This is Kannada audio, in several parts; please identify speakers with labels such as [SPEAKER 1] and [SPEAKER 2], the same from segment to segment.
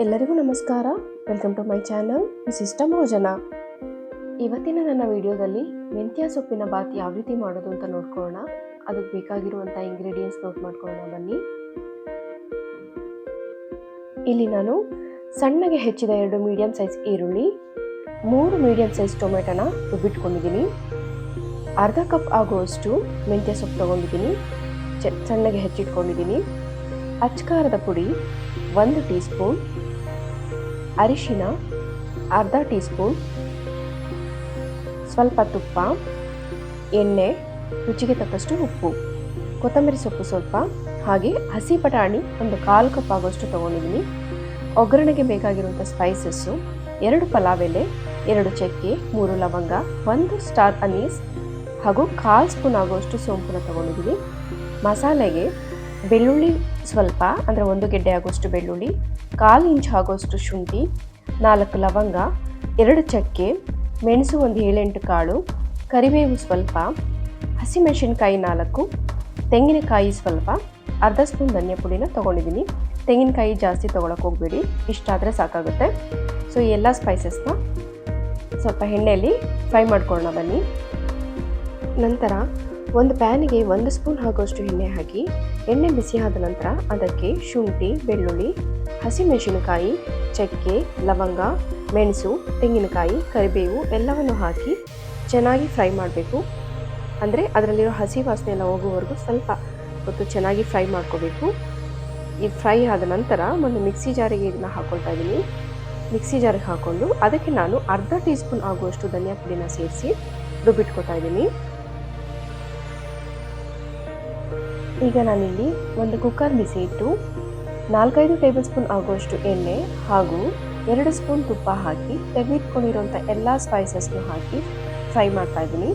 [SPEAKER 1] ನಮಸ್ಕಾರ. Welcome to my channel system ಭೋಜನ ಇವತ್ತಿನ ನನ್ನ ವಿಡಿಯೋದಲ್ಲಿ ಮೆಂತ್ಯ ಸೊಪ್ಪಿನ ಬಾತ್ ಯಾವ ರೀತಿ ಮಾಡೋದು ಅಂತ ನೋಡ್ಕೊಳ್ಳೋಣ. ಅದಕ್ಕೆ ಬೇಕಾಗಿರುವಂಥ ಇಂಗ್ರೀಡಿಯೆಂಟ್ಸ್ ನೋಟ್ ಮಾಡ್ಕೊಳ್ಳೋಣ. ಬನ್ನಿ. ಇಲ್ಲಿ ನಾನು ಸಣ್ಣಗೆ ಹೆಚ್ಚಿದ ಎರಡು ಮೀಡಿಯಂ ಸೈಜ್ ಈರುಳ್ಳಿ, ಮೂರು ಮೀಡಿಯಂ ಸೈಜ್ ಟೊಮೆಟೊನ ರುಬ್ಬಿಟ್ಕೊಂಡಿದ್ದೀನಿ. ಅರ್ಧ ಕಪ್ ಆಗುವಷ್ಟು ಮೆಂತ್ಯ ಸೊಪ್ಪು ತೊಗೊಂಡಿದ್ದೀನಿ. ಚ, ಸಣ್ಣಗೆ ಹೆಚ್ಚಿಟ್ಕೊಂಡಿದ್ದೀನಿ. ಅಚ್ಕಾರದ ಪುಡಿ ಒಂದು ಟೀ ಸ್ಪೂನ್ ಅರಿಶಿನ, ಅರ್ಧ ಟೀ ಸ್ಪೂನ್ ಸ್ವಲ್ಪ ತುಪ್ಪ, ಎಣ್ಣೆ, ರುಚಿಗೆ ತಕ್ಕಷ್ಟು ಉಪ್ಪು, ಕೊತ್ತಂಬರಿ ಸೊಪ್ಪು ಸ್ವಲ್ಪ, ಹಾಗೆ ಹಸಿ ಬಟಾಣಿ ಒಂದು ಕಾಲು ಕಪ್ ಆಗೋಷ್ಟು ತೊಗೊಂಡಿದ್ದೀನಿ. ಒಗ್ಗರಣೆಗೆ ಬೇಕಾಗಿರುವಂಥ ಸ್ಪೈಸಸ್ಸು ಎರಡು ಪಲಾವ್ ಎಲೆ ಎರಡು ಚಕ್ಕೆ, ಮೂರು ಲವಂಗ, ಒಂದು ಸ್ಟಾರ್ ಅನೀಸ್ ಹಾಗೂ ಕಾಲು ಸ್ಪೂನ್ ಆಗುವಷ್ಟು ಸೋಂಪುನ ತೊಗೊಂಡಿದ್ದೀನಿ. ಮಸಾಲೆಗೆ ಬೆಳ್ಳುಳ್ಳಿ ಸ್ವಲ್ಪ, ಅಂದರೆ ಒಂದು ಗೆಡ್ಡೆ ಆಗೋಷ್ಟು ಬೆಳ್ಳುಳ್ಳಿ, ಕಾಲು ಇಂಚ್ ಆಗೋಷ್ಟು ಶುಂಠಿ, ನಾಲ್ಕು ಲವಂಗ, ಎರಡು ಚಕ್ಕೆ, ಮೆಣಸು ಒಂದು ಏಳೆಂಟು ಕಾಳು, ಕರಿಬೇವು ಸ್ವಲ್ಪ, ಹಸಿಮೆಣಸಿನ್ಕಾಯಿ ನಾಲ್ಕು, ತೆಂಗಿನಕಾಯಿ ಸ್ವಲ್ಪ, ಅರ್ಧ ಸ್ಪೂನ್ ಧನಿಯಾ ಪುಡಿನ ತೊಗೊಂಡಿದ್ದೀನಿ. ತೆಂಗಿನಕಾಯಿ ಜಾಸ್ತಿ ತೊಗೊಳಕ್ಕೆ ಹೋಗಬೇಡಿ ಇಷ್ಟಾದರೆ ಸಾಕಾಗುತ್ತೆ. ಸೊ ಎಲ್ಲ ಸ್ಪೈಸಸ್ನ ಸ್ವಲ್ಪ ಎಣ್ಣೆಯಲ್ಲಿ ಫ್ರೈ ಮಾಡ್ಕೊಳ್ಳೋಣ ಬನ್ನಿ. ನಂತರ ಒಂದು ಪ್ಯಾನಿಗೆ ಒಂದು ಸ್ಪೂನ್ ಹಾಕುವಷ್ಟು ಎಣ್ಣೆ ಹಾಕಿ, ಎಣ್ಣೆ ಬಿಸಿ ಆದ ನಂತರ ಅದಕ್ಕೆ ಶುಂಠಿ, ಬೆಳ್ಳುಳ್ಳಿ, ಹಸಿಮೆಣಸಿನಕಾಯಿ, ಚಕ್ಕೆ, ಲವಂಗ, ಮೆಣಸು, ತೆಂಗಿನಕಾಯಿ, ಕರಿಬೇವು ಎಲ್ಲವನ್ನು ಹಾಕಿ ಚೆನ್ನಾಗಿ ಫ್ರೈ ಮಾಡಬೇಕು. ಅಂದರೆ ಅದರಲ್ಲಿರೋ ಹಸಿ ವಾಸನೆ ಎಲ್ಲ ಹೋಗುವವರೆಗೂ ಸ್ವಲ್ಪ ಹೊತ್ತು ಚೆನ್ನಾಗಿ ಫ್ರೈ ಮಾಡ್ಕೋಬೇಕು. ಈ ಫ್ರೈ ಆದ ನಂತರ ಒಂದು ಮಿಕ್ಸಿ ಜಾರಿಗೆ ಇದನ್ನು ಹಾಕ್ಕೊಳ್ತಾ ಇದ್ದೀನಿ ಮಿಕ್ಸಿ ಜಾರಿಗೆ ಹಾಕ್ಕೊಂಡು ಅದಕ್ಕೆ ನಾನು ಅರ್ಧ ಟೀ ಸ್ಪೂನ್ ಆಗುವಷ್ಟು ಧನಿಯಾ ಪುಡಿನ ಸೇರಿಸಿ ರುಬ್ಬಿಟ್ಕೊತಾ ಇದ್ದೀನಿ ಈಗ ನಾನಿಲ್ಲಿ ಒಂದು ಕುಕ್ಕರ್ ಬಿಸಿ ಇಟ್ಟು ನಾಲ್ಕೈದು ಟೇಬಲ್ ಸ್ಪೂನ್ ಆಗುವಷ್ಟು ಎಣ್ಣೆ ಹಾಗೂ ಎರಡು ಸ್ಪೂನ್ ತುಪ್ಪ ಹಾಕಿ ತೆಗೆದುಕೊಂಡಿರುವಂಥ ಎಲ್ಲ ಸ್ಪೈಸಸ್ನು ಹಾಕಿ ಫ್ರೈ ಮಾಡ್ತಾ ಇದ್ದೀನಿ.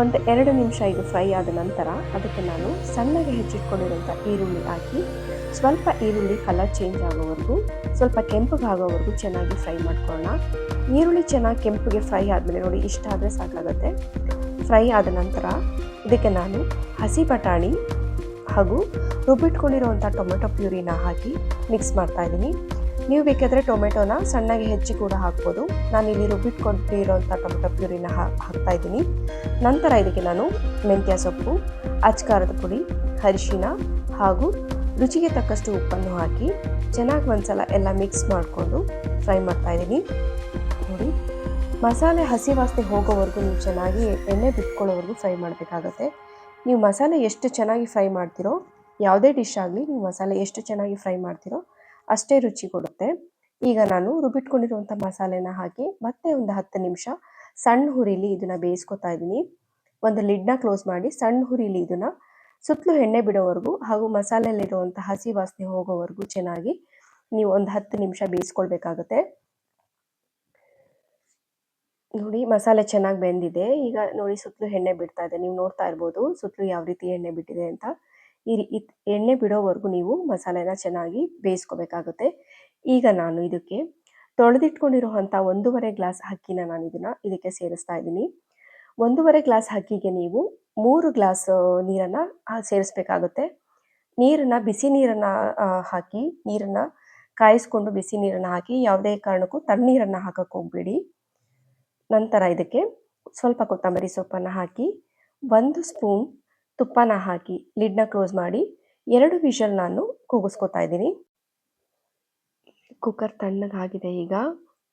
[SPEAKER 1] ಒಂದು ಎರಡು ನಿಮಿಷ ಇದು ಫ್ರೈ ಆದ ನಂತರ ಅದಕ್ಕೆ ನಾನು ಸಣ್ಣಗೆ ಹೆಚ್ಚಿಟ್ಕೊಂಡಿರುವಂಥ ಈರುಳ್ಳಿ ಹಾಕಿ ಸ್ವಲ್ಪ ಈರುಳ್ಳಿ ಕಲರ್ ಚೇಂಜ್ ಆಗೋವರೆಗೂ, ಸ್ವಲ್ಪ ಕೆಂಪಗೆ ಚೆನ್ನಾಗಿ ಫ್ರೈ ಮಾಡ್ಕೊಳ್ಳೋಣ. ಈರುಳ್ಳಿ ಚೆನ್ನಾಗಿ ಕೆಂಪಿಗೆ ಫ್ರೈ ಆದಮೇಲೆ ನೋಡಿ ಇಷ್ಟ ಆದರೆ ಸಾಕಾಗುತ್ತೆ. ಫ್ರೈ ಆದ ನಂತರ ಇದಕ್ಕೆ ನಾನು ಹಸಿ ಬಟಾಣಿ ಹಾಗೂ ರುಬ್ಬಿಟ್ಕೊಂಡಿರುವಂಥ ಟೊಮೆಟೊ ಪ್ಯೂರಿನ ಹಾಕಿ ಮಿಕ್ಸ್ ಮಾಡ್ತಾ ಇದ್ದೀನಿ. ನೀವು ಬೇಕಾದರೆ ಟೊಮೆಟೊನ ಸಣ್ಣಗೆ ಹೆಚ್ಚಿ ಕೂಡ ಹಾಕ್ಬೋದು. ನಾನಿಲ್ಲಿ ರುಬ್ಬಿಟ್ಕೊಂಡಿರೋಂಥ ಟೊಮೆಟೊ ಪ್ಯೂರಿನ ಹಾಕ್ತಾ ಇದ್ದೀನಿ. ನಂತರ ಇದಕ್ಕೆ ನಾನು ಮೆಂತ್ಯ ಸೊಪ್ಪು, ಅಚ್ಕಾರದ ಪುಡಿ, ಅರಿಶಿನ ಹಾಗೂ ರುಚಿಗೆ ತಕ್ಕಷ್ಟು ಉಪ್ಪನ್ನು ಹಾಕಿ ಚೆನ್ನಾಗಿ ಒಂದ್ಸಲ ಎಲ್ಲ ಮಿಕ್ಸ್ ಮಾಡಿಕೊಂಡು ಫ್ರೈ ಮಾಡ್ತಾ ಇದ್ದೀನಿ. ನೋಡಿ, ಮಸಾಲೆ ಹಸಿ ವಾಸನೆ ಹೋಗೋವರೆಗೂ ನೀವು ಚೆನ್ನಾಗಿ ಎಣ್ಣೆ ಬಿಟ್ಕೊಳ್ಳೋವರೆಗೂ ಫ್ರೈ ಮಾಡಬೇಕಾಗತ್ತೆ. ನೀವು ಮಸಾಲೆ ಎಷ್ಟು ಚೆನ್ನಾಗಿ ಫ್ರೈ ಮಾಡ್ತೀರೋ, ಯಾವುದೇ ಡಿಶ್ ಆಗಲಿ ನೀವು ಮಸಾಲೆ ಎಷ್ಟು ಚೆನ್ನಾಗಿ ಫ್ರೈ ಮಾಡ್ತೀರೋ ಅಷ್ಟೇ ರುಚಿ ಕೊಡುತ್ತೆ. ಈಗ ನಾನು ರುಬ್ಬಿಟ್ಕೊಂಡಿರುವಂಥ ಮಸಾಲೆನ ಹಾಕಿ ಮತ್ತೆ ಒಂದು ಹತ್ತು ನಿಮಿಷ ಸಣ್ಣ ಹುರಿಲಿ ಇದನ್ನು ಬೇಯಿಸ್ಕೊತಾ ಇದ್ದೀನಿ. ಒಂದು ಲಿಡ್ನ ಕ್ಲೋಸ್ ಮಾಡಿ ಸಣ್ಣ ಹುರಿಲಿ ಇದನ್ನು ಸುತ್ತಲೂ ಎಣ್ಣೆ ಬಿಡೋವರೆಗೂ ಹಾಗೂ ಮಸಾಲೆಯಲ್ಲಿರುವಂಥ ಹಸಿ ವಾಸನೆ ಹೋಗೋವರೆಗೂ ಚೆನ್ನಾಗಿ ನೀವು ಒಂದು ಹತ್ತು ನಿಮಿಷ ಬೇಯಿಸ್ಕೊಳ್ಬೇಕಾಗುತ್ತೆ. ನೋಡಿ ಮಸಾಲೆ ಚೆನ್ನಾಗಿ ಬೆಂದಿದೆ. ಈಗ ನೋಡಿ ಸುತ್ತಲೂ ಎಣ್ಣೆ ಬಿಡ್ತಾ ಇದೆ. ನೀವು ನೋಡ್ತಾ ಇರ್ಬೋದು ಸುತ್ತಲೂ ಯಾವ ರೀತಿ ಎಣ್ಣೆ ಬಿಟ್ಟಿದೆ ಅಂತ. ಈ ಎಣ್ಣೆ ಬಿಡೋವರೆಗೂ ನೀವು ಮಸಾಲೆನ ಚೆನ್ನಾಗಿ ಬೇಯಿಸ್ಕೋಬೇಕಾಗುತ್ತೆ. ಈಗ ನಾನು ಇದಕ್ಕೆ ತೊಳೆದಿಟ್ಕೊಂಡಿರುವಂಥ ಒಂದೂವರೆ ಗ್ಲಾಸ್ ಅಕ್ಕಿನ ನಾನು ಇದನ್ನು ಇದಕ್ಕೆ ಸೇರಿಸ್ತಾ ಇದ್ದೀನಿ. ಒಂದೂವರೆ ಗ್ಲಾಸ್ ಅಕ್ಕಿಗೆ ನೀವು ಮೂರು ಗ್ಲಾಸ್ ನೀರನ್ನು ಸೇರಿಸ್ಬೇಕಾಗುತ್ತೆ. ನೀರನ್ನು, ಬಿಸಿ ನೀರನ್ನು ಹಾಕಿ ನೀರನ್ನು ಕಾಯಿಸ್ಕೊಂಡು ಬಿಸಿ ನೀರನ್ನು ಹಾಕಿ ಯಾವುದೇ ಕಾರಣಕ್ಕೂ ತಣ್ಣೀರನ್ನು ಹಾಕಕ್ಕೆ ಹೋಗಬೇಡಿ. ನಂತರ ಇದಕ್ಕೆ ಸ್ವಲ್ಪ ಕೊತ್ತಂಬರಿ ಸೊಪ್ಪನ್ನು ಹಾಕಿ, ಒಂದು ಸ್ಪೂನ್ ತುಪ್ಪನ ಹಾಕಿ ಲಿಡ್ನ ಕ್ಲೋಸ್ ಮಾಡಿ, ಎರಡು ವಿಷಲ್ ನಾನು ಕೂಗಿಸ್ಕೊತಾ ಇದ್ದೀನಿ. ಕುಕ್ಕರ್ ತಣ್ಣಗಾಗಿದೆ ಈಗ.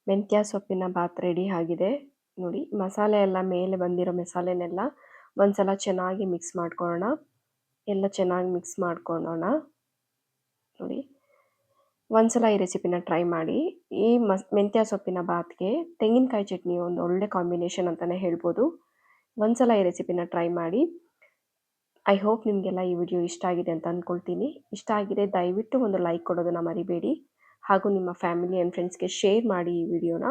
[SPEAKER 1] ಮೆಂತ್ಯ ಸೊಪ್ಪಿನ ಬಾತ್ ರೆಡಿ ಆಗಿದೆ. ನೋಡಿ, ಮಸಾಲೆ ಎಲ್ಲ ಮೇಲೆ ಬಂದಿರೋ ಮಸಾಲೆನೆಲ್ಲ ಒಂದ್ಸಲ ಚೆನ್ನಾಗಿ ಮಿಕ್ಸ್ ಮಾಡ್ಕೊಳ್ಳೋಣ. ಎಲ್ಲ ಚೆನ್ನಾಗಿ ಮಿಕ್ಸ್ ಮಾಡ್ಕೊಳ್ಳೋಣ. ನೋಡಿ ಒಂದ್ಸಲ ಈ ರೆಸಿಪಿನ ಟ್ರೈ ಮಾಡಿ, ಈ ಮಸ್, ಮೆಂತ್ಯ ಸೊಪ್ಪಿನ ಬಾತ್ಗೆ ತೆಂಗಿನಕಾಯಿ ಚಟ್ನಿ ಒಂದು ಒಳ್ಳೆ ಕಾಂಬಿನೇಷನ್ ಅಂತಲೇ ಹೇಳ್ಬೋದು. ಒಂದ್ಸಲ ಈ ರೆಸಿಪಿನ ಟ್ರೈ ಮಾಡಿ. ಐ ಹೋಪ್ ನಿಮಗೆಲ್ಲ ಈ ವಿಡಿಯೋ ಇಷ್ಟ ಆಗಿದೆ ಅಂತ ಅಂದ್ಕೊಳ್ತೀನಿ ಇಷ್ಟ ಆಗಿದೆ ದಯವಿಟ್ಟು ಒಂದು ಲೈಕ್ ಕೊಡೋದನ್ನು ಮರಿಬೇಡಿ. ಹಾಗೂ ನಿಮ್ಮ ಫ್ಯಾಮಿಲಿ ಆ್ಯಂಡ್ ಫ್ರೆಂಡ್ಸ್ಗೆ ಶೇರ್ ಮಾಡಿ ಈ ವಿಡಿಯೋನ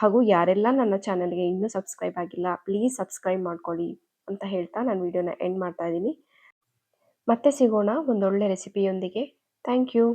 [SPEAKER 1] ಹಾಗೂ ಯಾರೆಲ್ಲ ನನ್ನ ಚಾನಲ್ಗೆ ಇನ್ನೂ ಸಬ್ಸ್ಕ್ರೈಬ್ ಆಗಿಲ್ಲ ಪ್ಲೀಸ್ ಸಬ್ಸ್ಕ್ರೈಬ್ ಮಾಡ್ಕೊಳ್ಳಿ ಅಂತ ಹೇಳ್ತಾ ನಾನು ವಿಡಿಯೋನ ಎಂಡ್ ಮಾಡ್ತಾ ಇದ್ದೀನಿ. ಮತ್ತೆ ಸಿಗೋಣ ಒಂದೊಳ್ಳೆ ರೆಸಿಪಿಯೊಂದಿಗೆ ಥ್ಯಾಂಕ್ ಯು